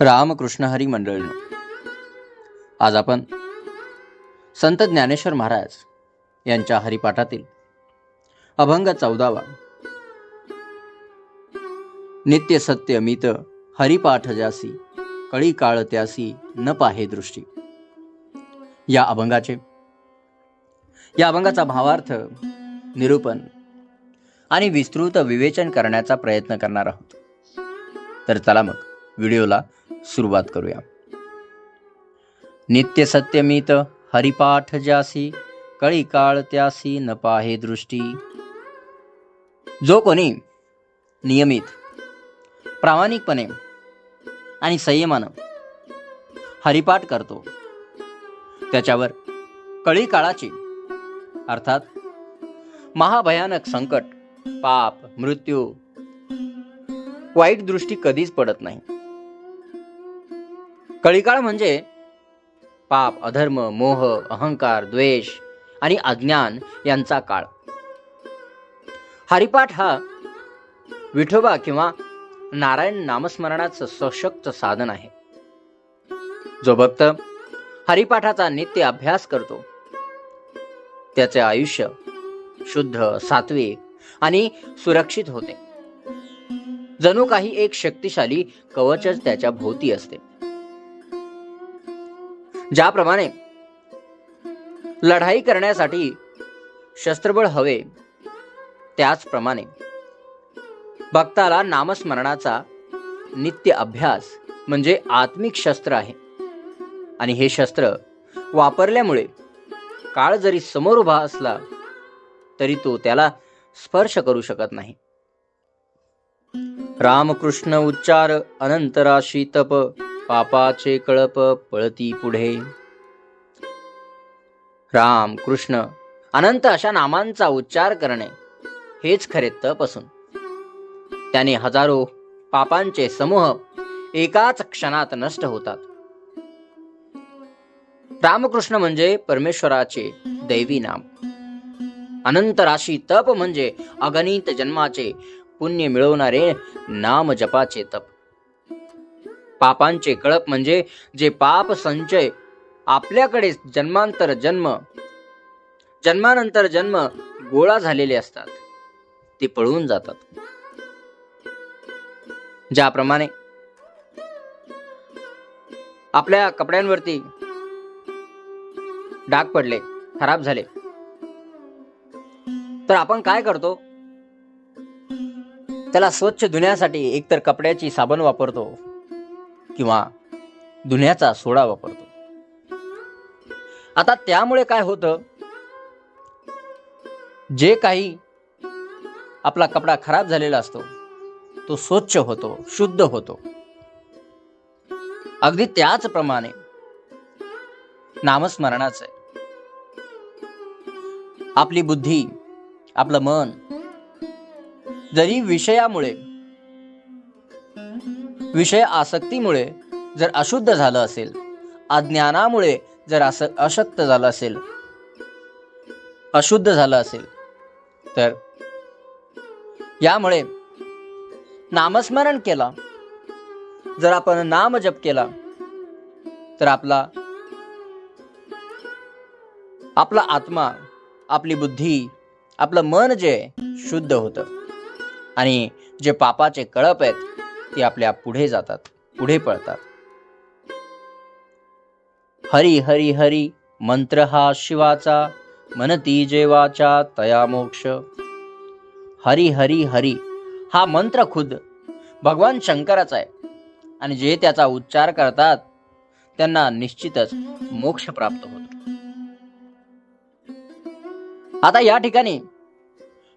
रामकृष्ण हरी मंडळ आज आपण संत ज्ञानेश्वर महाराज यांच्या हरिपाठातील अभंग चौदावा नित्य सत्य मित हरिपाठ जासी कळी काळ त्यासी न पाहे दृष्टी. या अभंगाचे या अभंगाचा भावार्थ निरूपण आणि विस्तृत विवेचन करण्याचा प्रयत्न करणार आहोत. तर चला मग व्हिडिओला सुरुवात करूया. नित्य सत्यमित हरिपाठ जासी कळी काळ त्यासी न पाहे दृष्टी. जो कोणी नियमित प्रामाणिकपणे आणि संयमानं हरिपाठ करतो त्याच्यावर कळी काळाची अर्थात महाभयानक संकट पाप मृत्यू वाईट दृष्टी कधीच पडत नाही. कळीकाळ म्हणजे पाप अधर्म मोह अहंकार द्वेष आणि अज्ञान यांचा काळ. हरिपाठ हा विठोबा किंवा नारायण नामस्मरणाचं सशक्त साधन आहे. जो भक्त हरिपाठाचा नित्य अभ्यास करतो. त्याचे आयुष्य शुद्ध सात्विक आणि सुरक्षित होते. जणू काही एक शक्तिशाली कवचच त्याच्या भोवती असते. ज्याप्रमाणे लढाई करण्यासाठी शस्त्रबळ हवे त्याचप्रमाणे भक्ताला नामस्मरणाचा नित्य अभ्यास म्हणजे आत्मिक शस्त्र आहे. आणि हे शस्त्र वापरल्यामुळे काळ जरी समोर उभा असला तरी तो त्याला स्पर्श करू शकत नाही. रामकृष्ण उच्चार अनंतराशी तप पापाचे कळप पळती पुढे. राम कृष्ण अनंत अशा नामांचा उच्चार करणे हेच खरे तप असून. त्याने हजारो पापांचे समूह एकाच क्षणात नष्ट होतात. रामकृष्ण म्हणजे परमेश्वराचे दैवी नाम. अनंत राशी तप म्हणजे अगणित जन्माचे पुण्य मिळवणारे नाम जपाचे तप. पापांचे कळप म्हणजे जे पाप संचय आपल्याकडे जन्मांतर जन्म जन्मानंतर जन्म गोळा झालेले असतात. ते पळून जातात. ज्याप्रमाणे आपल्या कपड्यांवरती डाग पडले खराब झाले तर आपण काय करतो? त्याला स्वच्छ धुण्यासाठी एकतर कपड्याची साबण वापरतो. किंवा धुण्याचा सोडा वापरतो. आता त्यामुळे काय होतं? जे काही आपला कपडा खराब झालेला असतो तो स्वच्छ होतो शुद्ध होतो. अगदी त्याचप्रमाणे नामस्मरणाचं आपली बुद्धी आपलं मन जरी विषयामुळे विषय आसक्तीमुळे जर अशुद्ध झालं असेल अज्ञानामुळे जर असं अशक्त झालं असेल अशुद्ध झालं असेल तर यामुळे नामस्मरण केला जर आपण नाम जप केला तर आपला आपला आत्मा आपली बुद्धी आपलं मन जे शुद्ध होतं. आणि जे पापाचे कळप आहेत ते आपल्या पुढे जातात पुढे पळतात. हरी हरी हरी मंत्र हा शिवाचा मनती जेवाचा तया मोक्ष. हरी हरी हरी हा मंत्र खुद भगवान शंकराचा आहे. आणि जे त्याचा उच्चार करतात त्यांना निश्चितच मोक्ष प्राप्त होतो. आता या ठिकाणी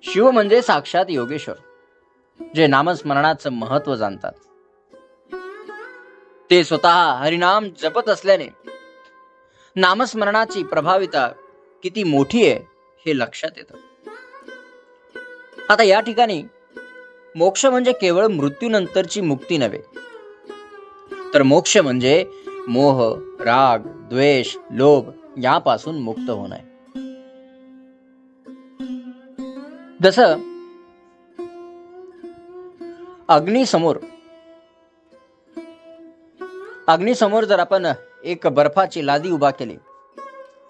शिव म्हणजे साक्षात योगेश्वर. जे नामस्मरणाचं महत्त्व जाणतात. ते स्वतः हरिनाम जपत असल्याने नामस्मरणाची प्रभाविता किती मोठी आहे हे लक्षात येतं. आता या ठिकाणी मोक्ष म्हणजे केवळ मृत्यूनंतरची मुक्ती नव्हे तर मोक्ष म्हणजे मोह राग द्वेष लोभ यापासून मुक्त होणे जसं अग्नीसमोर. अग्नीसमोर जर आपण एक बर्फाची लादी उभा केली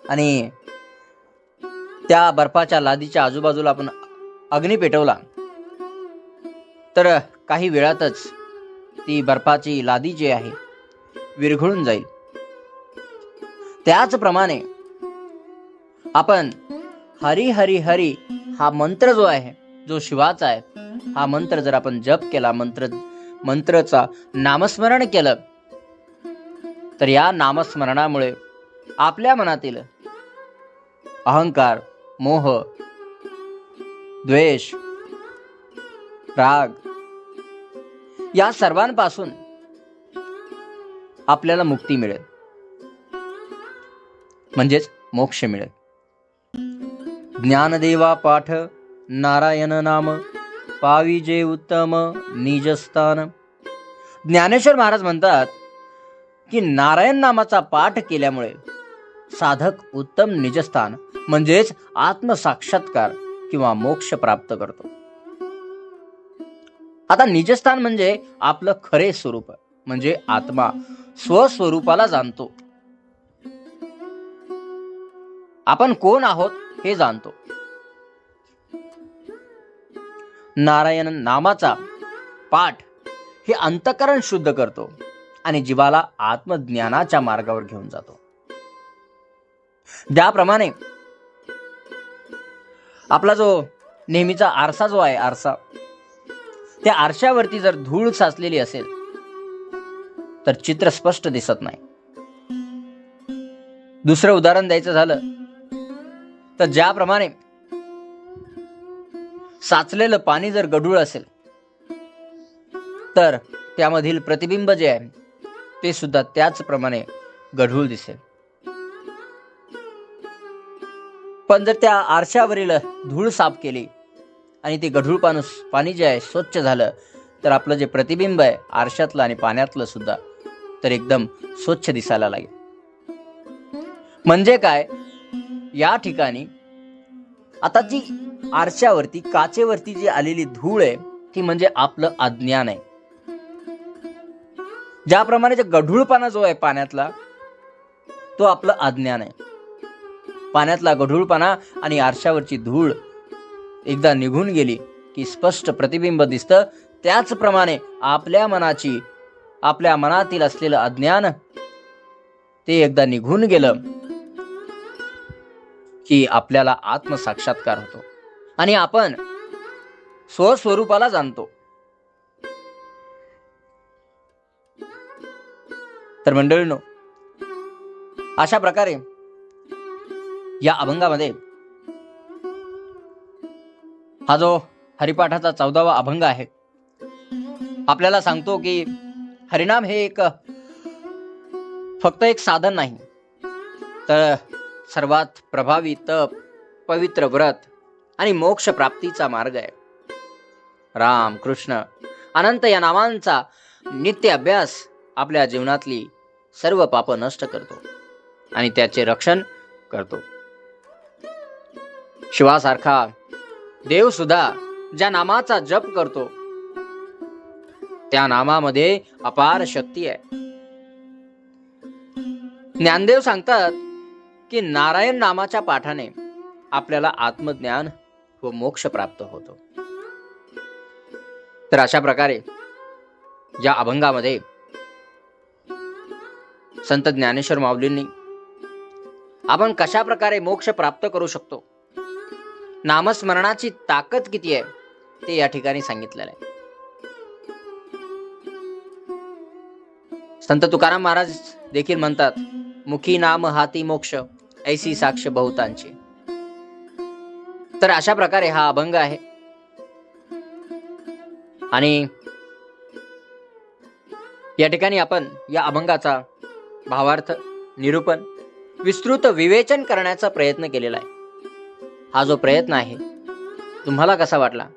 आणि त्या बर्फाच्या लादीच्या आजूबाजूला आपण अग्नी पेटवला तर काही वेळातच ती बर्फाची लादी जी आहे विरघळून जाईल. त्याचप्रमाणे आपण हरी हरी हरी हा मंत्र जो आहे जो शिवाचा आहे हा मंत्र जर आपण जप केला मंत्र मंत्रचा नामस्मरण केलं तर या नामस्मरणामुळे आपल्या मनातील अहंकार मोह द्वेष राग या सर्वांपासून आपल्याला मुक्ती मिळेल. म्हणजेच मोक्ष मिळेल. ज्ञानदेवा पाठ नारायण नाम पाविजे उत्तम निजस्थान. ज्ञानेश्वर महाराज म्हणतात की नारायण नामाचा पाठ केल्यामुळे साधक उत्तम निजस्थान म्हणजेच आत्मसाक्षात्कार किंवा मोक्ष प्राप्त करतो. आता निजस्थान म्हणजे आपलं खरे स्वरूप म्हणजे आत्मा स्वस्वरूपाला जाणतो. आपण कोण आहोत हे जाणतो. नारायण नामाचा पाठ हे अंतकरण शुद्ध करतो आणि जीवाला आत्मज्ञानाच्या मार्गावर घेऊन जातो. त्याप्रमाणे आपला जो नेहमीचा आरसा जो आहे आरसा त्या आरशावरती जर धूळ साचलेली असेल तर चित्र स्पष्ट दिसत नाही. दुसरं उदाहरण द्यायचं झालं तर ज्याप्रमाणे साचलेलं पाणी जर गढूळ असेल तर त्यामधील प्रतिबिंब जे आहे ते सुद्धा त्याचप्रमाणे गढूळ दिसेल. पण जर त्या आरशावरील धूळ साफ केली आणि ते गढूळ पाणूस पाणी जे आहे स्वच्छ झालं तर आपलं जे प्रतिबिंब आहे आरशातलं आणि पाण्यातलं सुद्धा तर एकदम स्वच्छ दिसायला लागेल. म्हणजे काय? या ठिकाणी आता जी आरशावरती काचेवरती जी आलेली धूळ आहे ती म्हणजे आपलं अज्ञान आहे. ज्याप्रमाणे जे गढूळपणा जो आहे पाण्यातला तो आपलं अज्ञान आहे. पाण्यातला गढूळपणा आणि आरशावरची धूळ एकदा निघून गेली की स्पष्ट प्रतिबिंब दिसतं. त्याचप्रमाणे आपल्या मनाची आपल्या मनातील असलेलं अज्ञान ते एकदा निघून गेलं की आपल्याला आत्मसाक्षात्कार होतो. आणि आपण स्वस्वरूपाला जाणतो. तर मंडळीनो अशा प्रकारे या अभंगामध्ये हा जो हरिपाठाचा चौदावा अभंग आहे आपल्याला सांगतो की हरिनाम हे एक फक्त एक साधन नाही तर सर्वात प्रभावी तप पवित्र व्रत आणि मोक्ष प्राप्तीचा मार्ग आहे. राम कृष्ण अनंत या नामांचा नित्य अभ्यास आपल्या जीवनातली सर्व पाप नष्ट करतो आणि त्याचे रक्षण करतो. शिवासारखा देव सुद्धा ज्या नामाचा जप करतो त्या नामामध्ये अपार शक्ती आहे. ज्ञानदेव सांगतात की नारायण नामाच्या पाठाने आपल्याला आत्मज्ञान व मोक्ष प्राप्त होतो. तर अशा प्रकारे या अभंगामध्ये संत ज्ञानेश्वर माऊलींनी आपण कशा प्रकारे मोक्ष प्राप्त करू शकतो नामस्मरणाची ताकद किती आहे ते या ठिकाणी सांगितलेलं आहे. संत तुकाराम महाराज देखील म्हणतात मुखी नाम हाती मोक्ष ऐसी साक्ष बहुतांची. तर अशा प्रकारे हा अभंग आहे. आणि या ठिकाणी आपण या अभंगाचा भावार्थ निरूपण विस्तृत विवेचन करण्याचा प्रयत्न केलेला आहे. हा जो प्रयत्न आहे तुम्हाला कसा वाटला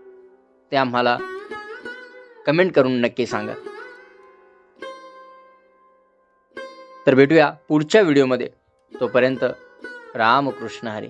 ते आम्हाला कमेंट करून नक्की सांगा. तर भेटूया पुढच्या व्हिडिओमध्ये. तोपर्यंत रामकृष्ण हरी.